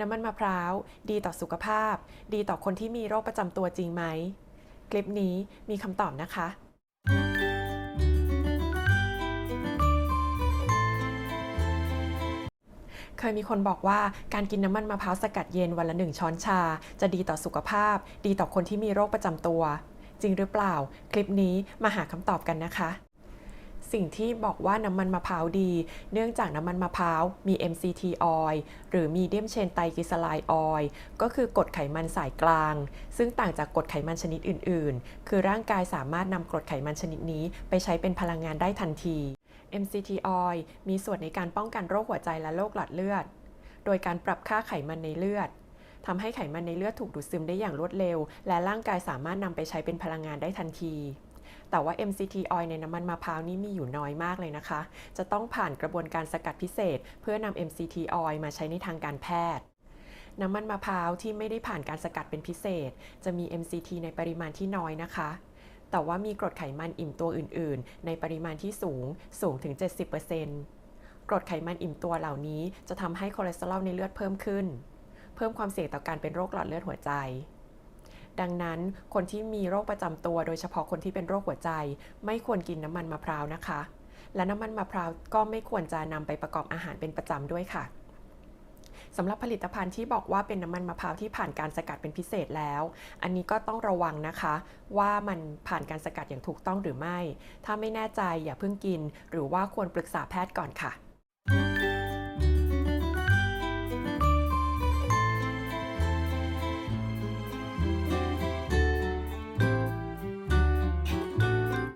น้ำมันมะพร้าว ดีต่อสุขภาพ ดีต่อคนที่มีโรคประจำตัวจริงไหม คลิปนี้มีคำตอบนะคะ เคยมีคนบอกว่าการกินน้ำมันมะพร้าวสกัดเย็นวันละหนึ่งช้อนชา จะดีต่อสุขภาพ ดีต่อคนที่มีโรคประจำตัว จริงหรือเปล่า คลิปนี้มาหาคำตอบกันนะคะ สิ่งที่บอกว่าน้ำมันมะพร้าวดี เนื่องจากน้ำมันมะพร้าวมี MCT oil หรือ medium chain triglyceride oil ก็คือกรดไขมันสายกลาง ซึ่งต่างจากกรดไขมันชนิดอื่น ๆ คือร่างกายสามารถนำกรดไขมันชนิดนี้ ไปใช้เป็นพลังงานได้ทันที MCT oil มีส่วนในการป้องกันโรคหัวใจและโรคหลอดเลือด โดยการปรับค่าไขมันในเลือดทำให้ไขมันในเลือดถูกดูดซึมได้อย่างรวดเร็ว และร่างกายสามารถนำไปใช้เป็นพลังงานได้ทันที แต่ว่า MCT oil ในน้ำมันมะพร้าวนี่มีอยู่น้อยมากเลยนะคะ จะต้องผ่านกระบวนการสกัดพิเศษ เพื่อนำ MCT oil มาใช้ในทางการแพทย์น้ำมันมะพร้าวที่ไม่ได้ผ่านการสกัดเป็นพิเศษ จะมี MCT ในปริมาณที่น้อยนะคะ แต่ว่ามีกรดไขมันอิ่มตัวอื่น ๆ ในปริมาณที่สูง สูงถึง 70%กรดไขมันอิ่มตัวเหล่านี้จะทำให้คอเลสเตอรอลในเลือดเพิ่มขึ้น เพิ่มความเสี่ยงต่อการเป็นโรคหลอดเลือดหัวใจ ดังนั้นคนที่มีโรคประจำตัว โดยเฉพาะคนที่เป็นโรคหัวใจ ไม่ควรกินน้ำมันมะพร้าวนะคะ และน้ำมันมะพร้าวก็ไม่ควรจะนำไปประกอบอาหารเป็นประจำด้วยค่ะสำหรับผลิตภัณฑ์ที่บอกว่าเป็นน้ำมันมะพร้าวที่ผ่านการสกัดเป็นพิเศษแล้ว อันนี้ก็ต้องระวังนะคะ ว่ามันผ่านการสกัดอย่างถูกต้องหรือไม่ ถ้าไม่แน่ใจอย่าเพิ่งกิน หรือว่าควรปรึกษาแพทย์ก่อนค่ะ